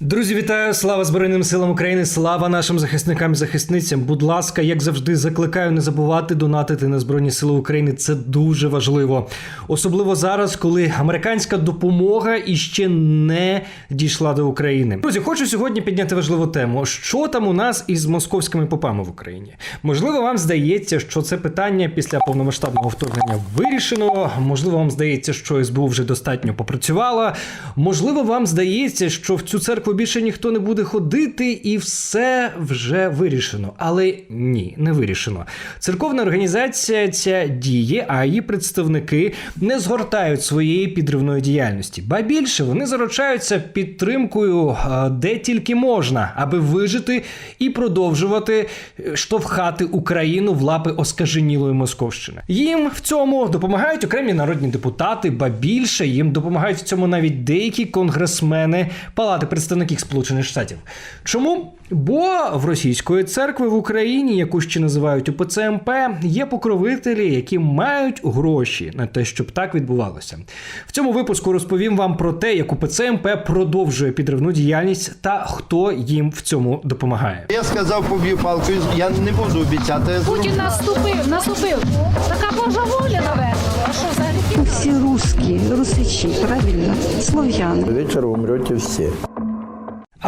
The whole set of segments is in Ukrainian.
Друзі, вітаю! Слава Збройним силам України! Слава нашим захисникам і захисницям! Будь ласка, як завжди, закликаю не забувати донатити на Збройні Сили України. Це дуже важливо. Особливо зараз, коли американська допомога іще не дійшла до України. Друзі, хочу сьогодні підняти важливу тему. Що там у нас із московськими попами в Україні? Можливо, вам здається, що це питання після повномасштабного вторгнення вирішено. Можливо, вам здається, що СБУ вже достатньо попрацювала. Можливо, вам здається, що в цю церкву більше ніхто не буде ходити, і все вже вирішено. Але ні, не вирішено. Церковна організація ця діє, а її представники не згортають своєї підривної діяльності. Ба більше вони заручаються підтримкою е, де тільки можна, аби вижити і продовжувати е, штовхати Україну в лапи оскаженілої Московщини. Їм в цьому допомагають окремі народні депутати, ба більше їм допомагають в цьому навіть деякі конгресмени Палати представників Сполучених Штатів. Чому? Бо в російської церкви в Україні, яку ще називають УПЦ МП, є покровителі, які мають гроші на те, щоб так відбувалося. В цьому випуску розповім вам про те, як УПЦ МП продовжує підривну діяльність та хто їм в цьому допомагає. Я сказав, поб'ю палкою, я не буду обіцяти. Путін наступив, наступив. Така Божа воля, напевно. А що за гріхи? Все русские, русичи, правильно, славяне. Вечер умрете все.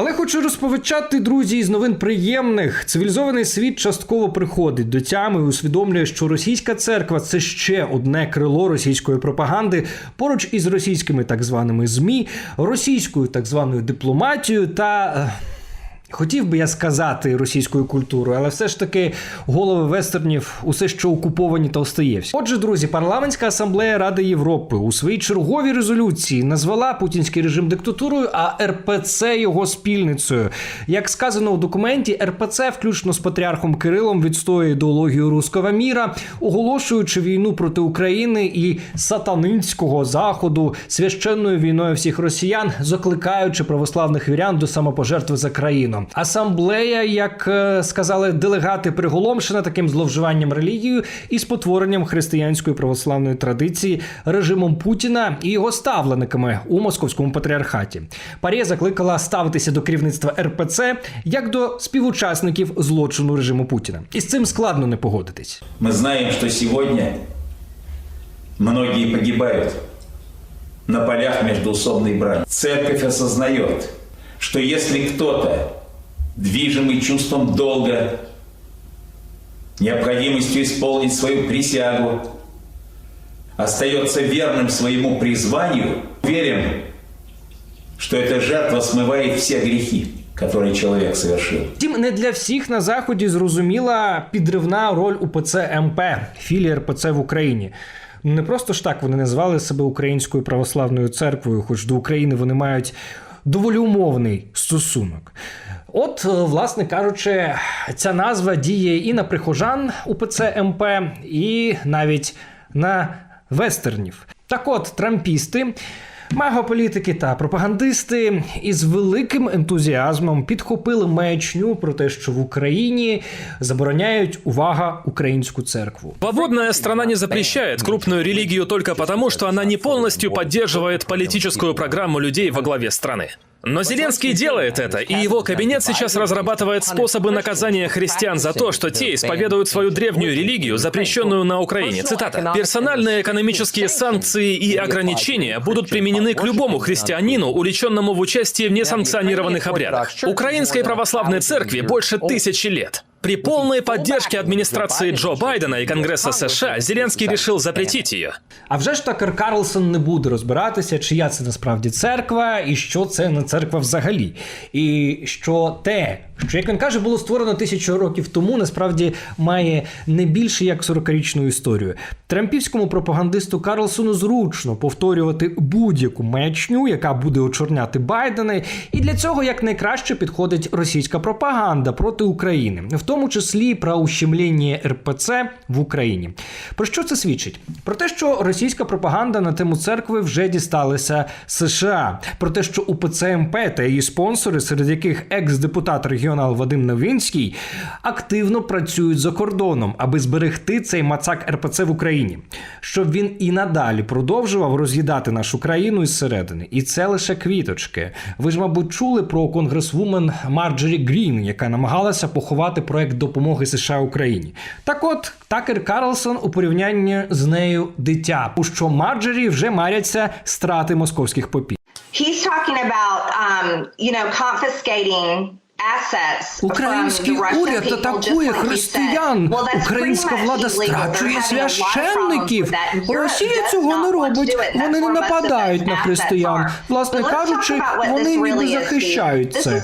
Але хочу розповідати, друзі, із новин приємних. Цивілізований світ частково приходить до тями і усвідомлює, що російська церква це ще одне крило російської пропаганди поруч із російськими так званими змі, російською так званою дипломатією та. Хотів би я сказати російською культурою, але все ж таки голови вестернів усе ще окуповані та остаєвся. Отже, друзі, парламентська асамблея Ради Європи у своїй черговій резолюції назвала путінський режим диктатурою, а РПЦ його спільницею. Як сказано у документі, РПЦ, включно з патріархом Кирилом, відстоює ідеологію руського міра, оголошуючи війну проти України і сатанинського заходу священною війною всіх росіян, закликаючи православних вірян до самопожертви за країну. Асамблея, як е, сказали делегати, приголомшена таким зловживанням релігією і спотворенням християнської православної традиції режимом Путіна і його ставлениками у московському патріархаті. Парія закликала ставитися до керівництва РПЦ як до співучасників злочину режиму Путіна. І з цим складно не погодитись. Мы знаем, что сегодня многие погибают на полях междуусобной брани. Церковь осознает, что если кто-то, движимый чувством долга, необходимостью исполнить свою присягу, остается верным своему призванию, верим, что эта жертва смывает все грехи, которые человек совершил. Втім, не для всіх на заході зрозуміла підривна роль УПЦ МП, філії РПЦ в Україні. Ну, Не просто ж так вони назвали себе Українською православною церквою, хоч до України вони мають доволі умовний стосунок. От, е, власне кажучи, ця назва діє і на прихожан УПЦ МП, і навіть на вестернів. Так от, трампісти. Магополітики та пропагандисти із великим ентузіазмом підхопили маячню про те, що в Україні забороняють увага українську церкву. Свободная страна не запрещает крупную религию только потому, что она не полностью поддерживает политическую программу людей во главе страны. Но Зеленский делает это, и его кабинет сейчас разрабатывает способы наказания христиан за то, что те исповедуют свою древнюю религию, запрещенную на Украине. Цитата. «Персональные экономические санкции и ограничения будут применены к любому христианину, уличенному в участии в несанкционированных обрядах. Украинской православной церкви больше тысячи лет». При полной поддержке администрации Джо Байдена і Конгресу США Зеленський рішив запретити її. А вже ж Такер Карлсон не буде розбиратися, чия це насправді церква, і що це не церква взагалі. І що те, що, як він каже, було створено тисячу років тому, насправді має не більше як 40-річну історію. Трампівському пропагандисту Карлсону зручно повторювати будь-яку маячню, яка буде очорняти Байдена, і для цього якнайкраще підходить російська пропаганда проти України, в тому числі про ущемлення РПЦ в Україні. Про що це свідчить? Про те, що російська пропаганда на тему церкви вже дісталася США, про те, що УПЦ МП та її спонсори, серед яких екс-депутат регіону регіонал Вадим Новинський, активно працюють за кордоном, аби зберегти цей мацак РПЦ в Україні, щоб він і надалі продовжував роз'їдати нашу країну із середини. І це лише квіточки. Ви ж, мабуть, чули про конгресвумен Марджорі Грін, яка намагалася поховати проект допомоги США Україні. Так от Такер Карлсон у порівнянні з нею дитя, у що Марджорі вже маряться страти московських попів. He's talking about, um, you know, confiscating Український уряд атакує християн. Українська влада страчує священників. Росія цього не робить. Вони не нападають на християн. Власне кажучи, вони ніби захищають це.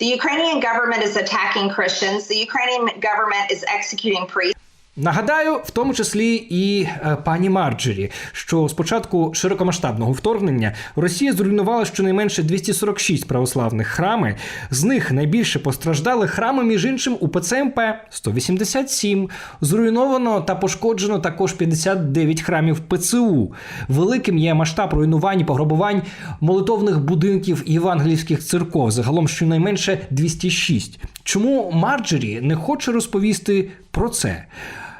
The Ukrainian government is attacking Christians. The Ukrainian government is executing priests. Нагадаю, в тому числі і е, пані Марджері, що з початку широкомасштабного вторгнення Росія зруйнувала щонайменше 246 православних храми. З них найбільше постраждали храми, між іншим, УПЦ МП 187. Зруйновано та пошкоджено також 59 храмів ПЦУ. Великим є масштаб руйнувань і пограбувань молитовних будинків і церков. Загалом щонайменше 206. Чому Марджері не хоче розповісти про це?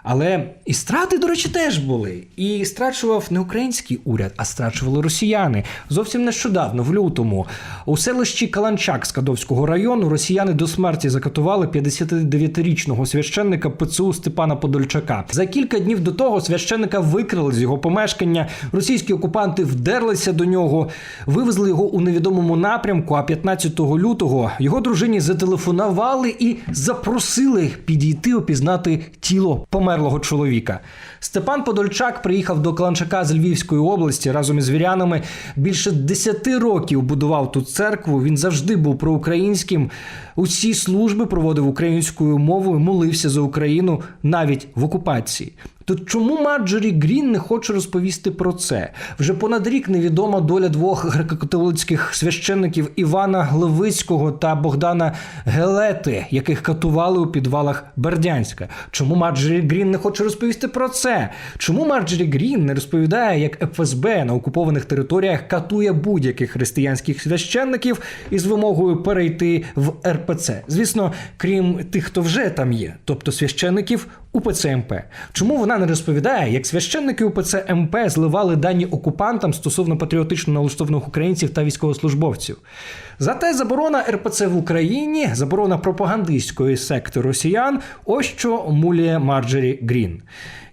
Але і страти, до речі, теж були. І страчував не український уряд, а страчували росіяни. Зовсім нещодавно, в лютому, у селищі Каланчак Скадовського району росіяни до смерті закатували 59-річного священника ПЦУ Степана Подольчака. За кілька днів до того священника викрили з його помешкання. Російські окупанти вдерлися до нього, вивезли його у невідомому напрямку. А 15 лютого його дружині зателефонували і запросили підійти опізнати тіло померлого чоловіка. Степан Подольчак приїхав до Кланчака з Львівської області разом із вірянами. Більше 10 років будував тут церкву. Він завжди був проукраїнським. Усі служби проводив українською мовою, молився за Україну навіть в окупації. То чому Марджорі Грін не хоче розповісти про це? Вже понад рік невідома доля двох греко-католицьких священників Івана Глевицького та Богдана Гелети, яких катували у підвалах Бердянська. Чому Марджорі Грін не хоче розповісти про це? Чому Марджорі Грін не розповідає, як ФСБ на окупованих територіях катує будь-яких християнських священників із вимогою перейти в РПЦ? Звісно, крім тих, хто вже там є, тобто священників УПЦ МП. Чому вона не розповідає, як священники УПЦ МП зливали дані окупантам стосовно патріотично налаштованих українців та військовослужбовців? Зате заборона РПЦ в Україні, заборона пропагандистської секти росіян, ось що мулює Марджері Грін.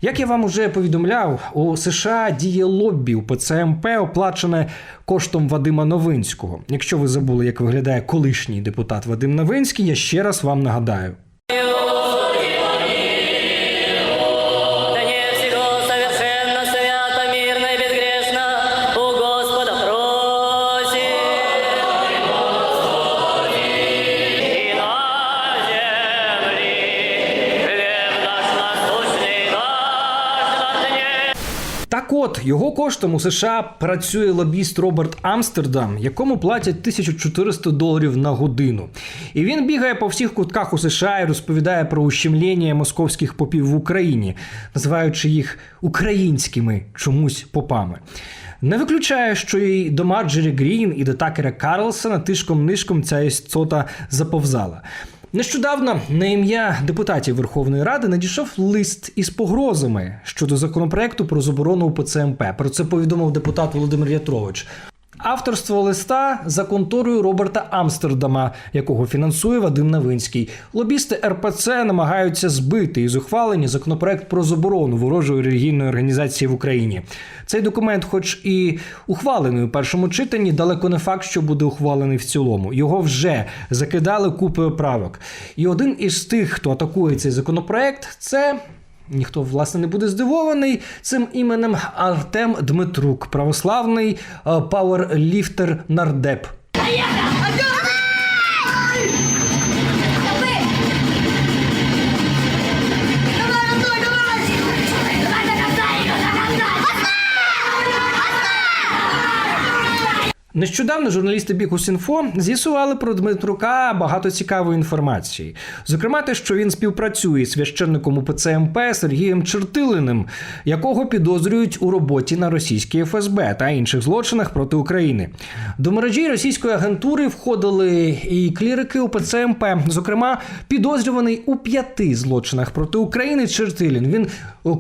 Як я вам уже повідомляв, у США діє лоббі у ПЦМП, оплачене коштом Вадима Новинського. Якщо ви забули, як виглядає колишній депутат Вадим Новинський, я ще раз вам нагадаю. От його коштом у США працює лобіст Роберт Амстердам, якому платять 1400 доларів на годину. І він бігає по всіх кутках у США і розповідає про ущемлення московських попів в Україні, називаючи їх українськими чомусь попами. Не виключає, що і до Марджері Грін, і до Такера Карлсона тишком-нишком ця істота заповзала. Нещодавно на ім'я депутатів Верховної Ради надійшов лист із погрозами щодо законопроекту про заборону УПЦ МП. Про це повідомив депутат Володимир Ятрович. Авторство листа за конторою Роберта Амстердама, якого фінансує Вадим Новинський. Лобісти РПЦ намагаються збити із ухвалення законопроект про заборону ворожої релігійної організації в Україні. Цей документ, хоч і ухвалений у першому читанні, далеко не факт, що буде ухвалений в цілому. Його вже закидали купою правок. І один із тих, хто атакує цей законопроект, це Ніхто власне не буде здивований цим іменем Артем Дмитрук, православний е, пауерліфтер нардеп. Нещодавно журналісти Бікус.Інфо з'ясували про Дмитрука багато цікавої інформації. Зокрема, те, що він співпрацює з священником УПЦ МП Сергієм Чертилиним, якого підозрюють у роботі на російській ФСБ та інших злочинах проти України. До мережі російської агентури входили і клірики УПЦ МП. Зокрема, підозрюваний у п'яти злочинах проти України Чертилін. Він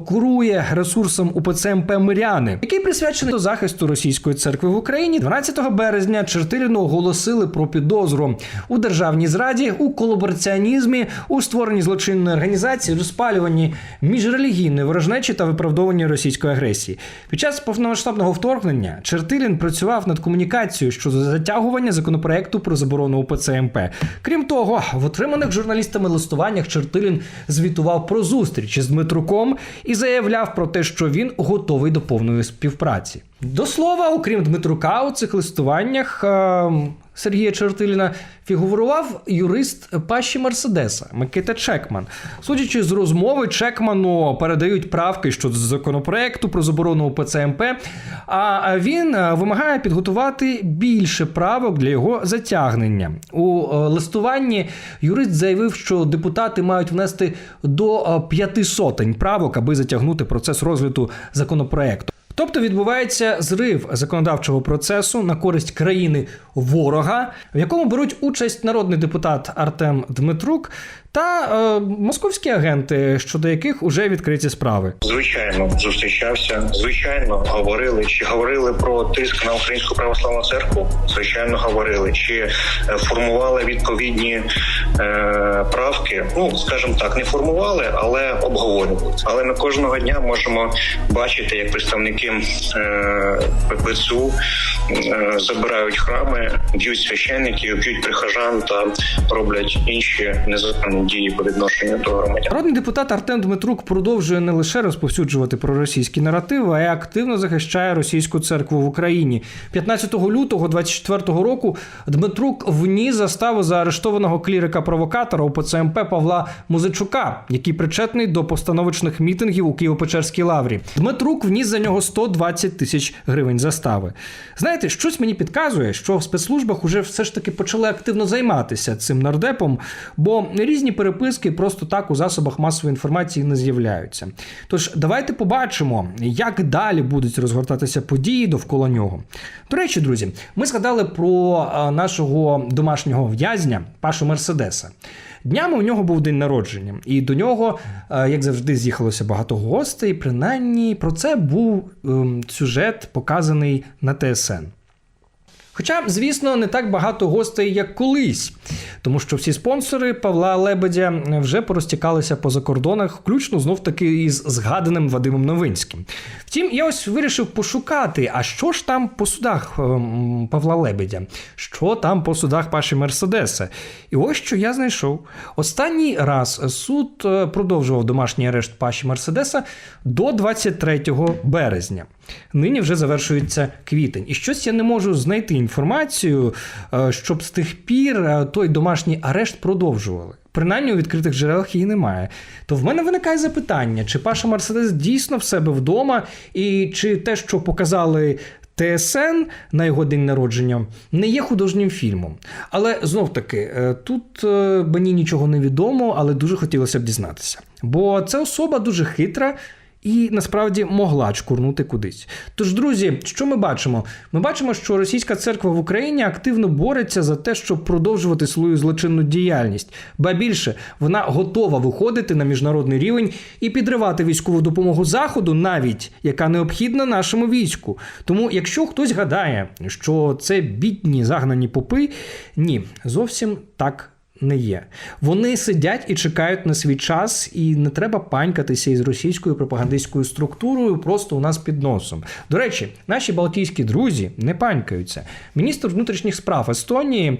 курує ресурсом УПЦ МП Миряни, який присвячений до захисту російської церкви в Україні. 12 березня Чертиліну оголосили про підозру у державній зраді, у колабораціонізмі, у створенні злочинної організації, розпалюванні міжрелігійної ворожнечі та виправдовуванні російської агресії. Під час повномасштабного вторгнення Чертилін працював над комунікацією щодо затягування законопроекту про заборону УПЦ МП. Крім того, в отриманих журналістами листуваннях Чертилін звітував про зустріч з Дмитруком і заявляв про те, що він готовий до повної співпраці. До слова, окрім Дмитрука, у цих листуваннях е, Сергія Чертиліна фігурував юрист Паші Мерседеса Микита Чекман. Судячи з розмови, Чекману передають правки щодо законопроекту про заборону УПЦ МП, а він е, вимагає підготувати більше правок для його затягнення. У е, листуванні юрист заявив, що депутати мають внести до п'яти сотень правок, аби затягнути процес розгляду законопроекту. Тобто відбувається зрив законодавчого процесу на користь країни ворога, в якому беруть участь народний депутат Артем Дмитрук та е, московські агенти, щодо яких уже відкриті справи. Звичайно, зустрічався. Звичайно, говорили. Чи говорили про тиск на українську православну церкву? Звичайно, говорили. Чи е, формували відповідні е, правки? Ну скажімо так, не формували, але обговорювали. Але ми кожного дня можемо бачити, як представники е, ППЦУ е, забирають храми, б'ють священників, б'ють прихожан та роблять інші незаконні дії по відношенню до громадян. Народний депутат Артем Дмитрук продовжує не лише розповсюджувати проросійські наративи, а й активно захищає російську церкву в Україні. 15 лютого 24 року Дмитрук вніс заставу за арештованого клірика-провокатора УПЦ МП Павла Музичука, який причетний до постановочних мітингів у Києво-Печерській лаврі. Дмитрук вніс за нього 120 тисяч гривень застави. Знаєте, щось мені підказує, що в спецслужбах уже все ж таки почали активно займатися цим нардепом, бо різні переписки просто так у засобах масової інформації не з'являються. Тож давайте побачимо, як далі будуть розгортатися події довкола нього. До речі, друзі, ми згадали про нашого домашнього в'язня Пашу Мерседеса. Днями у нього був день народження, і до нього, е, як завжди, з'їхалося багато гостей. Принаймні про це був ем, сюжет, показаний на ТСН. Хоча, звісно, не так багато гостей, як колись, тому що всі спонсори Павла Лебедя вже порозтікалися по закордонах, включно знов таки із згаданим Вадимом Новинським. Втім, я ось вирішив пошукати, а що ж там по судах ем, Павла Лебедя, що там по судах Паші Мерседеса. І ось що я знайшов. Останній раз суд е, продовжував домашній арешт Паші Мерседеса до 23 березня. Нині вже завершується квітень. І щось я не можу знайти інформацію, е, щоб з тих пір е, той домашній арешт продовжували. Принаймні у відкритих джерелах її немає. То в мене виникає запитання, чи Паша Мерседес дійсно в себе вдома, і чи те, що показали ТСН на його день народження, не є художнім фільмом. Але знов таки, е, тут мені нічого не відомо, але дуже хотілося б дізнатися. Бо це особа дуже хитра. І насправді могла чкурнути кудись. Тож, друзі, що ми бачимо? Ми бачимо, що російська церква в Україні активно бореться за те, щоб продовжувати свою злочинну діяльність. Ба більше вона готова виходити на міжнародний рівень і підривати військову допомогу заходу, навіть яка необхідна нашому війську. Тому, якщо хтось гадає, що це бідні загнані попи, ні, зовсім так не є. Вони сидять і чекають на свій час, і не треба панькатися із російською пропагандистською структурою просто у нас під носом. До речі, наші балтійські друзі не панькаються. Міністр внутрішніх справ Естонії,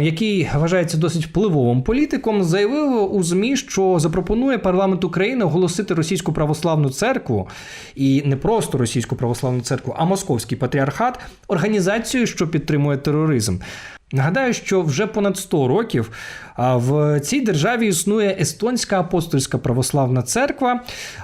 який вважається досить впливовим політиком, заявив у ЗМІ, що запропонує парламент України оголосити російську православну церкву і не просто російську православну церкву, а московський патріархат організацією, що підтримує тероризм. Нагадаю, що вже понад 100 років в цій державі існує Естонська апостольська православна церква,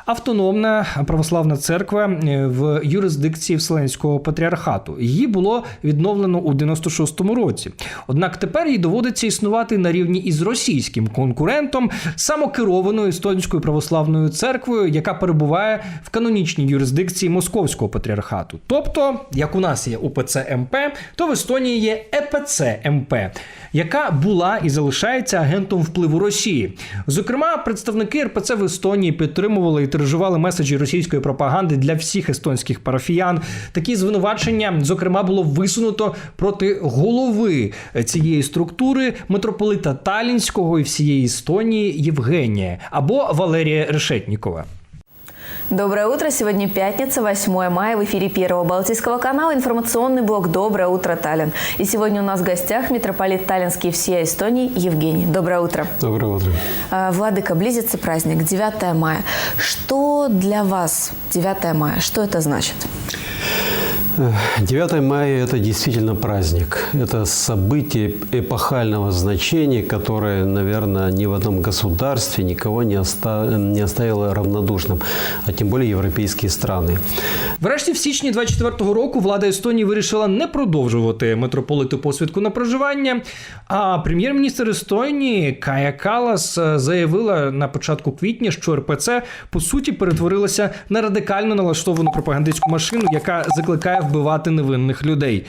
автономна православна церква е, в юрисдикції Вселенського патріархату. Її було відновлено у 96-му році. Однак тепер їй доводиться існувати на рівні із російським конкурентом, самокерованою естонською православною церквою, яка перебуває в канонічній юрисдикції Московського патріархату. Тобто, як у нас є УПЦ МП, то в Естонії є ЕПЦ МП, яка була і залишається агентом впливу Росії. Зокрема, представники РПЦ в Естонії підтримували і тиражували меседжі російської пропаганди для всіх естонських парафіян. Такі звинувачення, зокрема, було висунуто проти голови цієї структури митрополита Талінського і всієї Естонії Євгенія або Валерія Решетнікова. Доброе утро. Сегодня пятница, 8 мая. В эфире Первого Балтийского канала информационный блок «Доброе утро, Таллин». И сегодня у нас в гостях митрополит Таллинский всей Эстонии Евгений. Доброе утро. Доброе утро. А, Владыка, близится праздник 9 мая. Что для вас 9 мая? Что это значит? 9 мая – это действительно праздник. Это событие эпохального значения, которое, наверное, ни в одном государстве никого не, оста... не оставило равнодушным, а тем более европейские страны. Врешті, в січні 24-го року влада Естонії вирішила не продовжувати митрополиту посвідку на проживання. А прем'єр-міністр Естонії Кая Калас е, заявила на початку квітня, що РПЦ по суті перетворилася на радикально налаштовану пропагандистську машину, яка закликає вбивати невинних людей.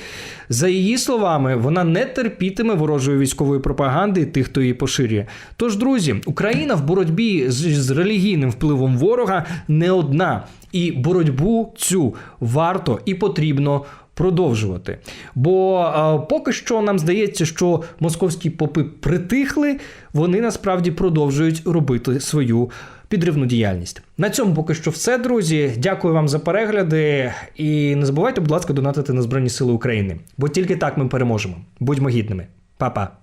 За її словами, вона не терпітиме ворожої військової пропаганди і тих, хто її поширює. Тож, друзі, Україна в боротьбі з, з релігійним впливом ворога не одна, і боротьбу цю варто і потрібно. Продовжувати, бо е, поки що нам здається, що московські попи притихли, вони насправді продовжують робити свою підривну діяльність. На цьому поки що все, друзі. Дякую вам за перегляди. І не забувайте, будь ласка, донатити на Збройні Сили України, бо тільки так ми переможемо. Будьмо гідними, Па-па.